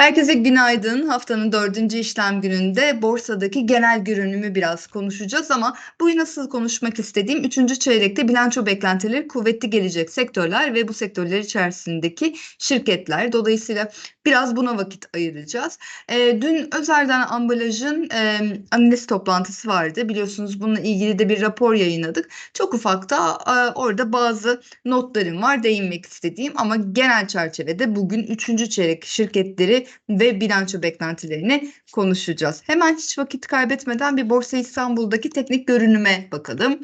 Herkese günaydın. Haftanın dördüncü işlem gününde borsadaki genel görünümü biraz konuşacağız ama bugün nasıl konuşmak istediğim üçüncü çeyrekte bilanço beklentileri kuvvetli gelecek sektörler ve bu sektörler içerisindeki şirketler. Dolayısıyla biraz buna vakit ayıracağız. E, dün Özer'den Ambalaj'ın e, analiz toplantısı vardı. Biliyorsunuz bununla ilgili de bir rapor yayınladık. Çok ufak da e, orada bazı notlarım var değinmek istediğim ama genel çerçevede bugün üçüncü çeyrek şirketleri ve bilanço beklentilerini konuşacağız. Hemen hiç vakit kaybetmeden bir Borsa İstanbul'daki teknik görünüme bakalım.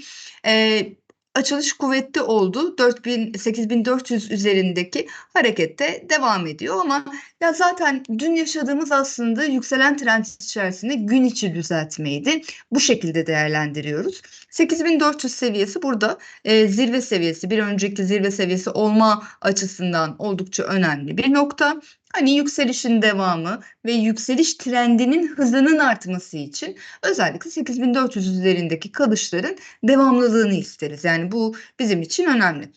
Ee, açılış kuvvetli oldu. 4000 8400 üzerindeki harekette devam ediyor ama ya zaten dün yaşadığımız aslında yükselen trend içerisinde gün içi düzeltmeydi. Bu şekilde değerlendiriyoruz. 8400 seviyesi burada e, zirve seviyesi, bir önceki zirve seviyesi olma açısından oldukça önemli bir nokta. Hani yükselişin devamı ve yükseliş trendinin hızının artması için özellikle 8400 üzerindeki kalışların devamlılığını isteriz. Yani bu bizim için önemli.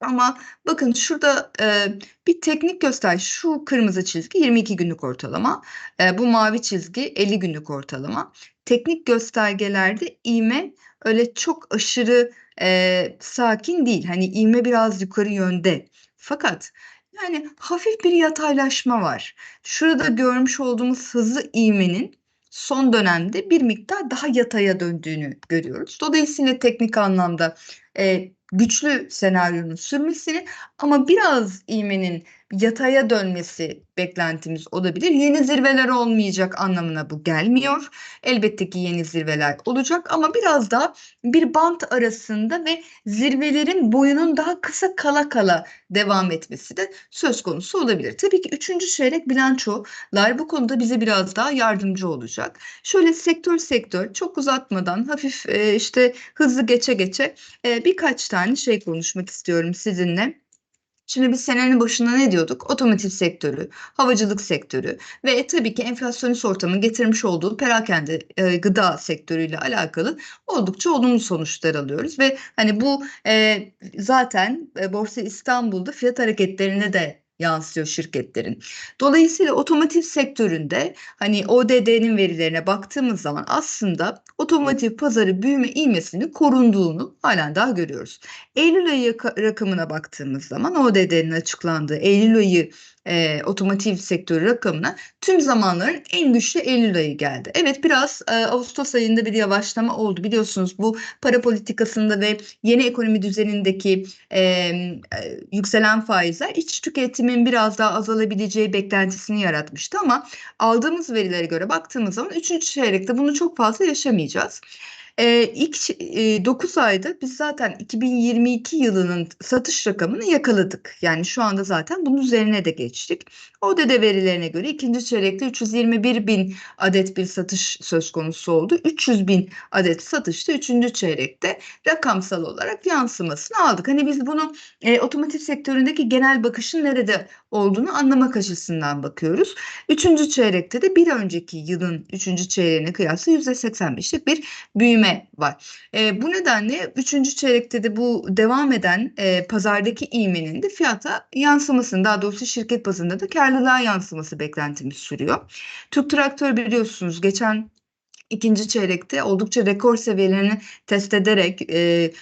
Ama bakın şurada e, bir teknik göster. Şu kırmızı çizgi 22 günlük ortalama. E, bu mavi çizgi 50 günlük ortalama. Teknik göstergelerde iğme öyle çok aşırı e, sakin değil. Hani iğme biraz yukarı yönde. Fakat yani hafif bir yataylaşma var. Şurada görmüş olduğumuz hızlı ivmenin son dönemde bir miktar daha yataya döndüğünü görüyoruz. Dolayısıyla teknik anlamda e, güçlü senaryonun sürmesini ama biraz ivmenin yataya dönmesi beklentimiz olabilir. Yeni zirveler olmayacak anlamına bu gelmiyor. Elbette ki yeni zirveler olacak ama biraz daha bir bant arasında ve zirvelerin boyunun daha kısa kala kala devam etmesi de söz konusu olabilir. Tabii ki üçüncü çeyrek bilançolar bu konuda bize biraz daha yardımcı olacak. Şöyle sektör sektör çok uzatmadan hafif e, işte hızlı geçe geçe e, birkaç tane şey konuşmak istiyorum sizinle. Şimdi biz senenin başında ne diyorduk? Otomotiv sektörü, havacılık sektörü ve tabii ki enflasyonist ortamın getirmiş olduğu perakende e, gıda sektörüyle alakalı oldukça olumlu sonuçlar alıyoruz ve hani bu e, zaten e, Borsa İstanbul'da fiyat hareketlerine de yansıyor şirketlerin. Dolayısıyla otomotiv sektöründe hani ODD'nin verilerine baktığımız zaman aslında otomotiv pazarı büyüme ilmesini korunduğunu halen daha görüyoruz. Eylül ayı rakamına baktığımız zaman ODD'nin açıklandığı Eylül ayı e, otomotiv sektörü rakamına tüm zamanların en güçlü Eylül ayı geldi. Evet biraz e, Ağustos ayında bir yavaşlama oldu. Biliyorsunuz bu para politikasında ve yeni ekonomi düzenindeki e, e, yükselen faizler iç tüketimin biraz daha azalabileceği beklentisini yaratmıştı ama aldığımız verilere göre baktığımız zaman 3. çeyrekte bunu çok fazla yaşamayacağız. Eee, ilk eee, 9 ayda biz zaten 2022 yılının satış rakamını yakaladık. Yani şu anda zaten bunun üzerine de geçtik. ODD verilerine göre ikinci çeyrekte 321 bin adet bir satış söz konusu oldu. 300 bin adet satışta üçüncü çeyrekte rakamsal olarak yansımasını aldık. Hani biz bunu e, otomotiv sektöründeki genel bakışın nerede olduğunu anlamak açısından bakıyoruz. Üçüncü çeyrekte de bir önceki yılın üçüncü çeyreğine kıyasla %85'lik bir büyüme var. E, bu nedenle üçüncü çeyrekte de bu devam eden e, pazardaki iğmenin de fiyata yansımasını daha doğrusu şirket bazında da karlılığa yansıması beklentimiz sürüyor. Türk Traktör biliyorsunuz geçen ikinci çeyrekte oldukça rekor seviyelerini test ederek e,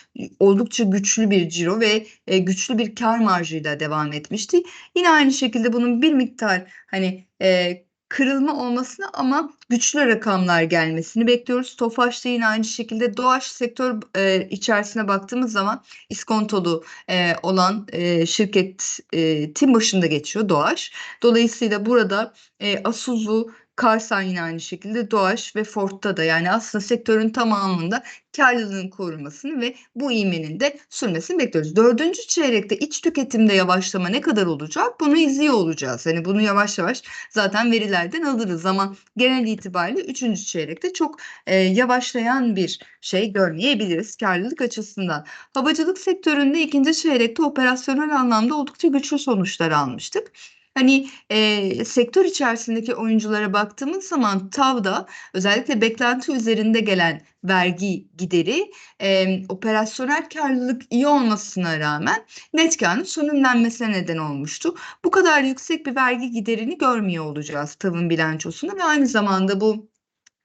oldukça güçlü bir ciro ve e, güçlü bir kar marjıyla devam etmişti. Yine aynı şekilde bunun bir miktar hani e, kırılma olmasını ama güçlü rakamlar gelmesini bekliyoruz. Tofaş'ta yine aynı şekilde Doğaç sektör e, içerisine baktığımız zaman iskontolu e, olan e, şirket e, tim başında geçiyor Doğaç. Dolayısıyla burada e, Asuzu Karsan yine aynı şekilde Doğaç ve Ford'ta da yani aslında sektörün tamamında karlılığın korunmasını ve bu ivmenin de sürmesini bekliyoruz. Dördüncü çeyrekte iç tüketimde yavaşlama ne kadar olacak? Bunu izliyor olacağız. Hani bunu yavaş yavaş zaten verilerden alırız ama genel itibariyle üçüncü çeyrekte çok e, yavaşlayan bir şey görmeyebiliriz karlılık açısından. Havacılık sektöründe ikinci çeyrekte operasyonel anlamda oldukça güçlü sonuçlar almıştık. Hani, eee, sektör içerisindeki oyunculara baktığımız zaman TAV'da özellikle beklenti üzerinde gelen vergi gideri, emm, operasyonel kârlılık iyi olmasına rağmen net kârın sönümlenmesine neden olmuştu. Bu kadar yüksek bir vergi giderini görmüyor olacağız TAV'ın bilançosunda ve aynı zamanda bu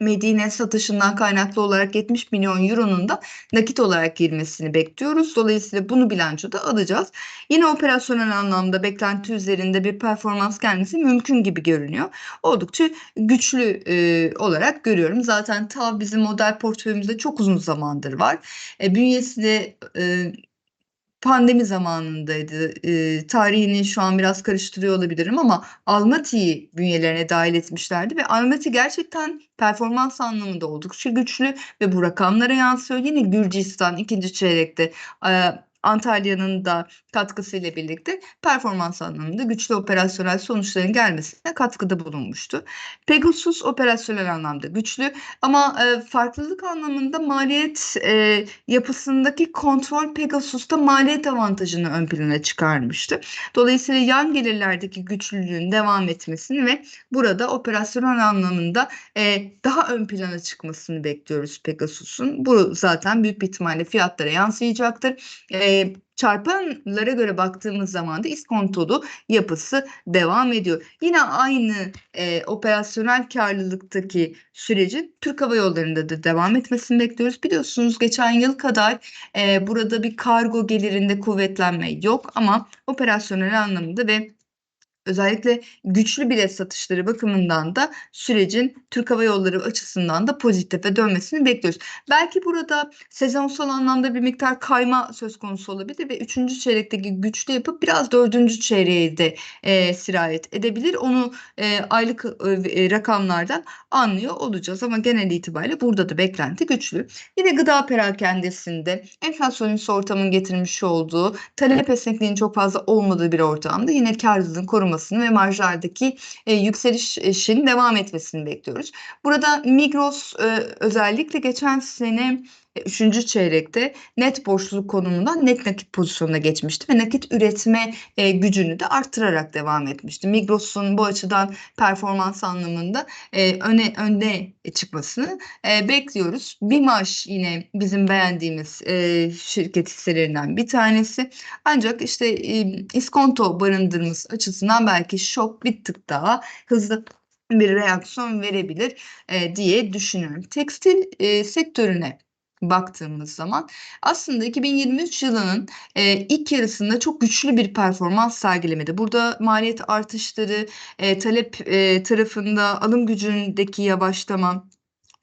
Medine satışından kaynaklı olarak €70.000.000'nun da nakit olarak girmesini bekliyoruz. Dolayısıyla bunu bilançoda alacağız. Yine operasyonel anlamda beklenti üzerinde bir performans gelmesi mümkün gibi görünüyor. Oldukça güçlü, eee, olarak görüyorum. Zaten TAV bizim model portföyümüzde çok uzun zamandır var. Eee, bünyesi de, eee, pandemi zamanındaydı. Eee, tarihini şu an biraz karıştırıyor olabilirim ama Almaty'yi bünyelerine dâhil etmişlerdi ve Almaty gerçekten performans anlamında oldukça güçlü ve bu rakamlara yansıyor. Yine Gürcistan 2. çeyrekte, eee, Antalya'nın da katkısıyla birlikte performans anlamında güçlü operasyonel sonuçların gelmesine katkıda bulunmuştu. Pegasus operasyonel anlamda güçlü ama, eee, farklılık anlamında maliyet, eee, yapısındaki kontrol Pegasus'ta maliyet avantajını ön plana çıkarmıştı. Dolayısıyla yan gelirlerdeki güçlülüğün devam etmesini ve burada operasyonel anlamında, eee, daha ön plana çıkmasını bekliyoruz Pegasus'un. Bu zaten büyük bir ihtimalle fiyatlara yansıyacaktır. Çarpanlara göre baktığımız zaman da iskontolu yapısı devam ediyor. Yine aynı, eee, operasyonel kârlılıktaki sürecin Türk Hava Yolları'nda da devam etmesini bekliyoruz. Biliyorsunuz geçen yıl kadar, eee, burada bir kargo gelirinde kuvvetlenme yok ama operasyonel anlamında ve özellikle güçlü bilet satışları bakımından da sürecin Türk Hava Yolları açısından da pozitife dönmesini bekliyoruz. Belki burada sezonsal anlamda bir miktar kayma söz konusu olabilir ve 3. çeyrekteki güçlü yapı biraz 4. çeyreğe de, eee, sirayet edebilir. Onu, eee, aylık, ııı, eee, rakamlardan anlıyor olacağız ama genel itibariyle burada da beklenti güçlü. Yine gıda perakendesinde enflasyonist ortamın getirmiş olduğu talep esnekliğinin çok fazla olmadığı bir ortamda yine kârlılığın korunmasını ve marjlardaki, eee, yükselişin devam etmesini bekliyoruz. Burada Migros, eee, özellikle geçen sene, 3. çeyrekte net borçluluk konumundan net nakit pozisyonuna geçmişti ve nakit üretme, eee, gücünü de arttırarak devam etmişti. Migros'un bu açıdan performans anlamında, eee, öne önde çıkmasını, eee, bekliyoruz. BİMAŞ yine bizim beğendiğimiz, eee, şirket hisselerinden bir tanesi. Ancak işte, eee, iskonto barındırması açısından belki şok bir tık daha hızlı bir reaksiyon verebilir, eee, diye düşünüyorum. Tekstil, eee, sektörüne baktığımız zaman aslında 2023 yılının, eee, ilk yarısında çok güçlü bir performans sergilemedi. Burada maliyet artışları, eee, talep, eee, tarafında alım gücündeki yavaşlama,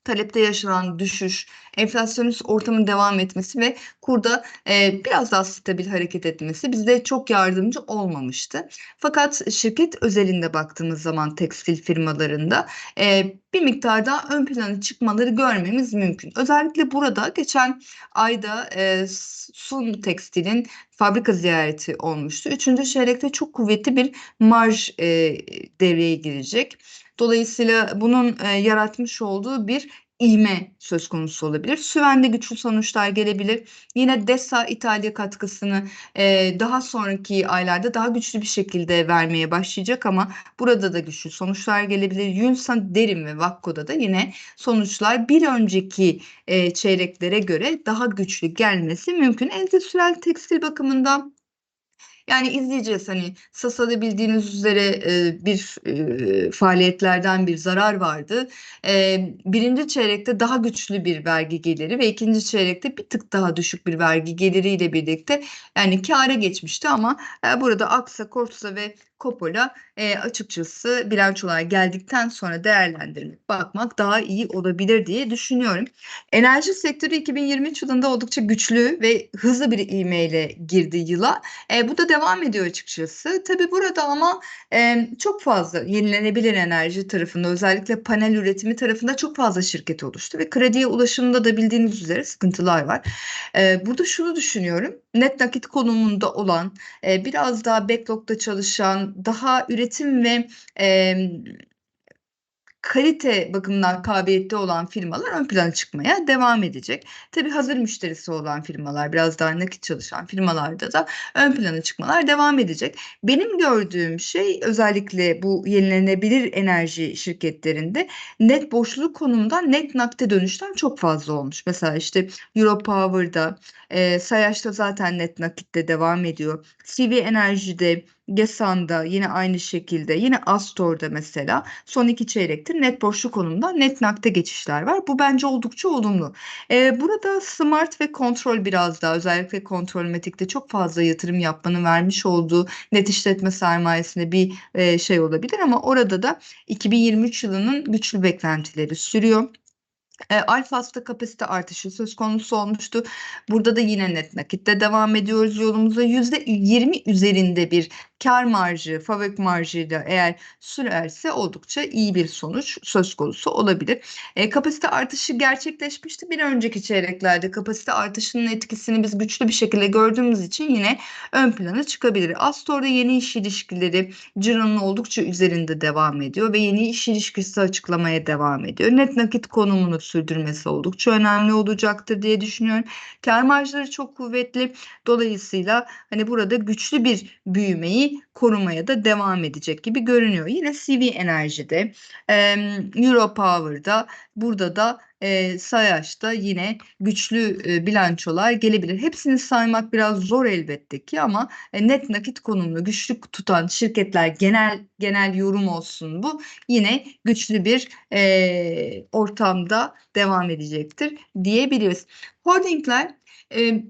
talepte yaşanan düşüş, enflasyonist ortamın devam etmesi ve kurda, eee, biraz daha stabil hareket etmesi bize çok yardımcı olmamıştı. Fakat şirket özelinde baktığımız zaman tekstil firmalarında, eee, bir miktar daha ön plana çıkmaları görmemiz mümkün. Özellikle burada geçen ayda, S Sun Tekstil'in fabrika ziyareti olmuştu. 3. çeyrekte çok kuvvetli bir marj, eee, devreye girecek. Dolayısıyla bunun, eee, yaratmış olduğu bir ivme söz konusu olabilir. Süven'de güçlü sonuçlar gelebilir. Yine DESA İtalya katkısını, eee, daha sonraki aylarda daha güçlü bir şekilde vermeye başlayacak ama burada da güçlü sonuçlar gelebilir. Yunsan Derin ve Vakko'da da yine sonuçlar bir önceki, eee, çeyreklere göre daha güçlü gelmesi mümkün. Endüstriyel tekstil bakımından yani izleyeceğiz. Hani Sasa'da bildiğiniz üzere, eee, bir, eee, faaliyetlerden bir zarar vardı. Eee, 1. çeyrekte daha güçlü bir vergi geliri ve 2. çeyrekte bir tık daha düşük bir vergi geliriyle birlikte yani kâra geçmişti ama, eee, burada Aksa, Kordsa ve Coppola, eee, açıkçası bilançolar geldikten sonra değerlendirip bakmak daha iyi olabilir diye düşünüyorum. Enerji sektörü 2023 yılında oldukça güçlü ve hızlı bir ivmeyle girdi yıla. Eee, bu da devam ediyor açıkçası. Tabii burada ama, emm, çok fazla yenilenebilir enerji tarafında özellikle panel üretimi tarafında çok fazla şirket oluştu ve krediye ulaşımda da bildiğiniz üzere sıkıntılar var. Eee, burada şunu düşünüyorum, net nakit konumunda olan, eee, biraz daha backlog'da çalışan, daha üretim ve, emm kalite bakımından kabiliyetli olan firmalar ön plana çıkmaya devam edecek. Tabii hazır müşterisi olan firmalar, biraz daha nakit çalışan firmalarda da ön plana çıkmalar devam edecek. Benim gördüğüm şey özellikle bu yenilenebilir enerji şirketlerinde net borçluluk konumundan net nakde dönüşten çok fazla olmuş. Mesela işte Europower'da, eee, Sayaç'ta zaten net nakitte devam ediyor. CV Enerji'de, Gesan'da yine aynı şekilde, yine Astor'da mesela son 2 çeyrektir net borçlu konumdan net nakde geçişler var. Bu bence oldukça olumlu. Eee, burada Smart ve Kontrol biraz daha özellikle Kontrolmatik'te çok fazla yatırım yapmanın vermiş olduğu net işletme sermayesine bir, eee, şey olabilir ama orada da 2023 yılının güçlü beklentileri sürüyor. Eee, Alfas'ta kapasite artışı söz konusu olmuştu. Burada da yine net nakitte devam ediyoruz yolumuza. %20 üzerinde bir kâr marjı, fabrik marjıyla eğer sürerse oldukça iyi bir sonuç söz konusu olabilir. Eee, kapasite artışı gerçekleşmişti. Bir önceki çeyreklerde kapasite artışının etkisini biz güçlü bir şekilde gördüğümüz için yine ön plana çıkabilir. Astor'da yeni iş ilişkileri cironun oldukça üzerinde devam ediyor ve yeni iş ilişkisi açıklamaya devam ediyor. Net nakit konumunu sürdürmesi oldukça önemli olacaktır diye düşünüyorum. Kâr marjları çok kuvvetli. Dolayısıyla, hani, burada güçlü bir büyümeyi korumaya da devam edecek gibi görünüyor. Yine CV Enerji'de, Europower'da, burada da, eee, Sayaç'ta yine güçlü, eee, bilançolar gelebilir. Hepsini saymak biraz zor elbette ki ama, eee, net nakit konumunu güçlü tutan şirketler genel genel yorum olsun bu, yine güçlü bir, eee, ortamda devam edecektir diyebiliriz. Holdingler, eee,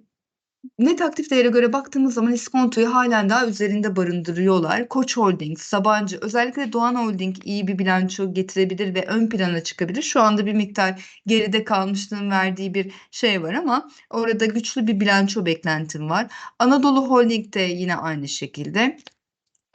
net aktif değere göre baktığımız zaman iskontoyu hâlen daha üzerinde barındırıyorlar. Koç Holding, Sabancı, özellikle Doğan Holding iyi bir bilanço getirebilir ve ön plana çıkabilir. Şu anda bir miktar geride kalmışlığın verdiği bir şey var ama orada güçlü bir bilanço beklentim var. Anadolu Holding'de yine aynı şekilde.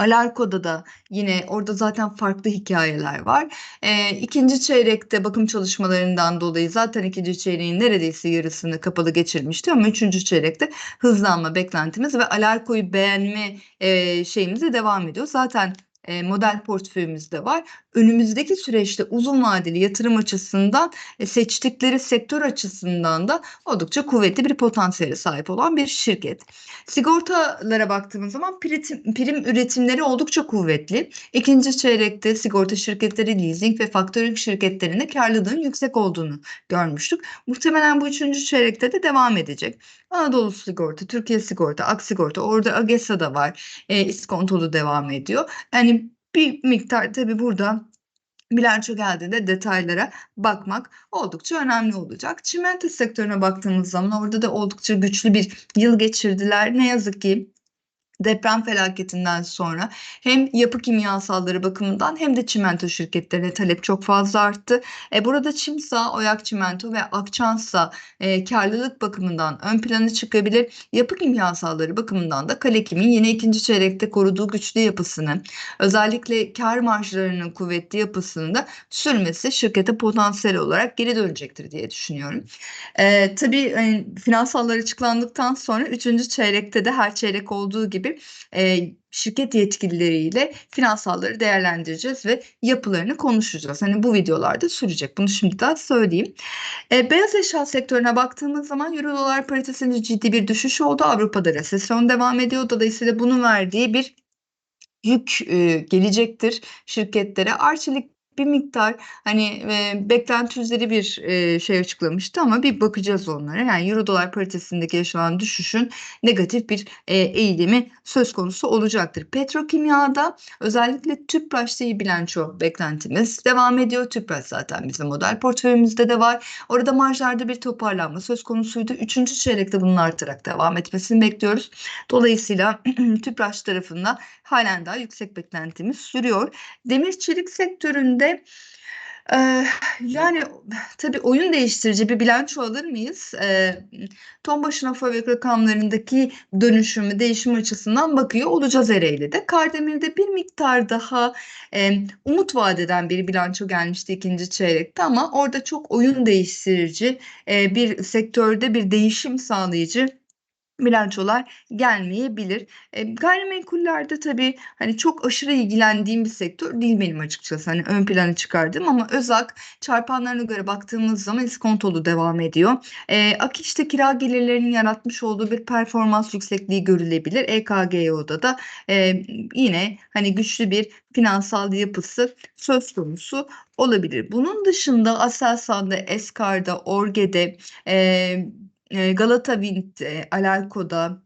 Alarko'da da yine orada zaten farklı hikâyeler var. Eee, 2. çeyrekte bakım çalışmalarından dolayı zaten 2. çeyreğin neredeyse yarısını kapalı geçirmişti ama 3. çeyrekte hızlanma beklentimiz ve Alarko'yu beğenme, eee, şeyimiz de devam ediyor. Zaten, eee, model portföyümüzde var. Önümüzdeki süreçte uzun vadeli yatırım açısından, eee, seçtikleri sektör açısından da oldukça kuvvetli bir potansiyele sahip olan bir şirket. Sigortalara baktığımız zaman prim üretimleri oldukça kuvvetli. 2. çeyrekte sigorta şirketleri, leasing ve faktöring şirketlerinde kârlılığın yüksek olduğunu görmüştük. Muhtemelen bu 3. çeyrekte de devam edecek. Anadolu Sigorta, Türkiye Sigorta, Aksigorta, orada AGESA da var. Eee, iskontolu devam ediyor. Yani bir miktar tabii burada bilanço geldiğinde detaylara bakmak oldukça önemli olacak. Çimento sektörüne baktığımız zaman orada da oldukça güçlü bir yıl geçirdiler. Ne yazık ki deprem felaketinden sonra hem yapı kimyasalları bakımından hem de çimento şirketlerine talep çok fazla arttı. E, burada Çimsa, Oyak Çimento ve Akçansa, eee, kârlılık bakımından ön plana çıkabilir. Yapı kimyasalları bakımından da Kalekim'in yine 2. çeyrekte koruduğu güçlü yapısını, özellikle kâr marjlarının kuvvetli yapısını da sürmesi şirkete potansiyel olarak geri dönecektir diye düşünüyorum. Eee, tabii, hani, finansallar açıklandıktan sonra 3. çeyrekte de her çeyrek olduğu gibi, eee, şirket yetkilileriyle finansalları değerlendireceğiz ve yapılarını konuşacağız. Hani, bu videolar da sürecek. Bunu şimdiden söyleyeyim. Eee, beyaz eşya sektörüne baktığımız zaman euro dolar paritesinde ciddi bir düşüş oldu. Avrupa'da resesyon devam ediyor. Dolayısıyla bunun verdiği bir yük, eee, gelecektir şirketlere. Arçelik bir miktar, hani, eee, beklenti üzeri bir, eee, şey açıklamıştı ama bir bakacağız onlara. Yani euro dolar paritesindeki yaşanan düşüşün negatif bir, eee, eğilimi söz konusu olacaktır. Petrokimyada özellikle Tüpraş'ta iyi bilanço beklentimiz devam ediyor. Tüpraş zaten bizim model portföyümüzde de var. Orada marjlarda bir toparlanma söz konusuydu. 3. çeyrekte bunun artarak devam etmesini bekliyoruz. Dolayısıyla Tüpraş tarafında hâlen daha yüksek beklentimiz sürüyor. Demir çelik sektöründe, eee, yani, tabii oyun değiştirici bir bilanço alır mıyız? Eee, ton başına fabrik rakamlarındaki dönüşümü, değişim açısından bakıyor olacağız Ereğli'de. Kardemir'de bir miktar daha, emm, umut vaat eden bir bilanço gelmişti 2. çeyrekte ama orada çok oyun değiştirici, eee, bir sektörde bir değişim sağlayıcı bilançolar gelmeyebilir. Eee, gayrimenkullerde tabii, hani, çok aşırı ilgilendiğim bir sektör değil benim açıkçası, hani, ön plana çıkardığım ama ÖZAG çarpanlarına göre baktığımız zaman iskontolu devam ediyor. Eee, Akiş'te kira gelirlerinin yaratmış olduğu bir performans yüksekliği görülebilir. EKGO'da da, eee, yine, hani, güçlü bir finansal yapısı söz konusu olabilir. Bunun dışında Aselsan'da, Eskar'da, Orge'de, eee, eee, Galata Wind'de, Alarko'da,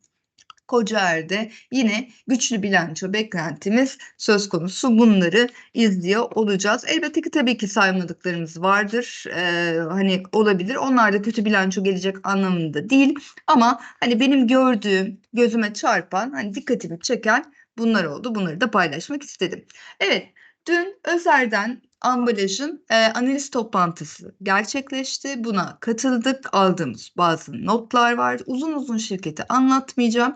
Kocaer'de yine güçlü bilanço beklentimiz söz konusu. Bunları izliyor olacağız. Elbette ki tabii ki saymadıklarımız vardır. Eee, hani, olabilir. Onlar da kötü bilanço gelecek anlamında değil ama, hani, benim gördüğüm, gözüme çarpan, hani, dikkatimi çeken bunlar oldu. Bunları da paylaşmak istedim. Evet, dün Özer'den ambalajın, eee, analiz toplantısı gerçekleşti. Buna katıldık. Aldığımız bazı notlar var. Uzun uzun şirketi anlatmayacağım.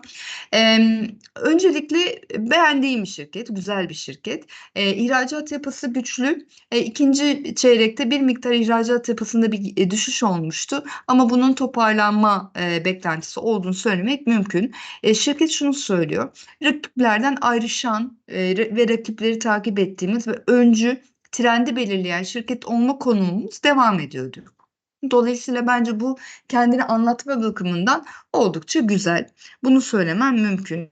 Emm, öncelikle beğendiğim bir şirket, güzel bir şirket. Eee, ihracat yapısı güçlü. Eee, 2. çeyrekte bir miktar ihracat yapısında bir, eee, düşüş olmuştu ama bunun toparlanma, eee, beklentisi olduğunu söylemek mümkün. Eee, şirket şunu söylüyor: "Rakiplerden ayrışan, eee, ve rakipleri takip ettiğimiz ve öncü, trendi belirleyen şirket olma konumumuz devam ediyor." diyor. Dolayısıyla bence bu kendini anlatma bakımından oldukça güzel. Bunu söylemem mümkün.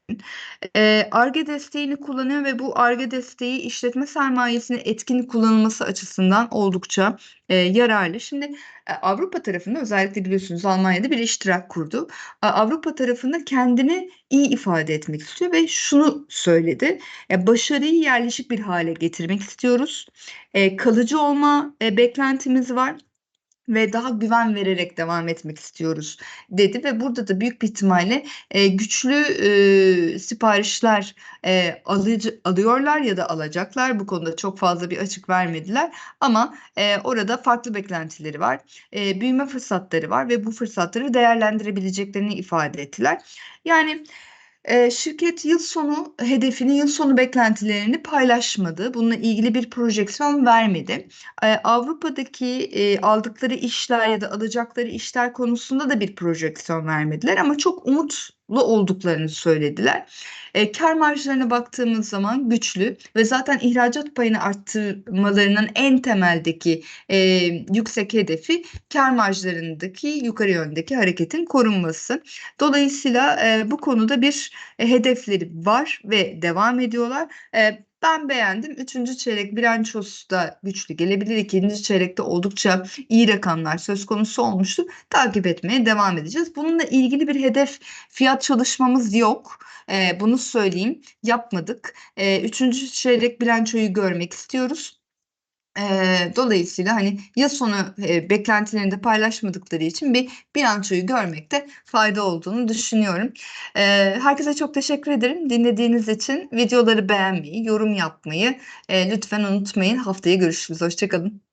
Eee, Ar-Ge desteğini kullanıyor ve bu Ar-Ge desteği işletme sermayesinin etkin kullanılması açısından oldukça, eee, yararlı. Şimdi, eee, Avrupa tarafında özellikle biliyorsunuz Almanya'da bir iştirak kurdu. Avrupa tarafında kendini iyi ifade etmek istiyor ve şunu söyledi: "Ya, başarıyı yerleşik bir hâle getirmek istiyoruz. Eee, kalıcı olma, beklentimiz var ve daha güven vererek devam etmek istiyoruz." dedi ve burada da büyük bir ihtimalle, eee, güçlü, ııı, siparişler, eee, alıcı alıyorlar ya da alacaklar. Bu konuda çok fazla bir açık vermediler ama, eee, orada farklı beklentileri var. Eee, büyüme fırsatları var ve bu fırsatları değerlendirebileceklerini ifade ettiler. Yani, şirket yıl sonu hedefini, yıl sonu beklentilerini paylaşmadı. Bununla ilgili bir projeksiyon vermedi. Avrupa'daki, aldıkları işler ya da alacakları işler konusunda da bir projeksiyon vermediler ama çok umutlu olduklarını söylediler. Eee, kâr marjlarına baktığımız zaman güçlü ve zaten ihracat payını arttırmalarının en temeldeki, eee, yüksek hedefi kâr marjlarındaki yukarı yöndeki hareketin korunması. Dolayısıyla, eee, bu konuda bir, eee, hedefleri var ve devam ediyorlar. Eee, ben beğendim. 3. çeyrek bilançosu da güçlü gelebilir. 2. çeyrekte oldukça iyi rakamlar söz konusu olmuştu. Takip etmeye devam edeceğiz. Bununla ilgili bir hedef fiyat çalışmamız yok. Eee, bunu söyleyeyim. Yapmadık. Eee, 3. çeyrek bilançoyu görmek istiyoruz. Eee, dolayısıyla, hani, yıl sonu, eee, beklentilerini de paylaşmadıkları için bir bilançoyu görmekte fayda olduğunu düşünüyorum. Eee, herkese çok teşekkür ederim dinlediğiniz için. Videoları beğenmeyi, yorum yapmayı, eee, lütfen unutmayın. Haftaya görüşürüz. Hoşça kalın.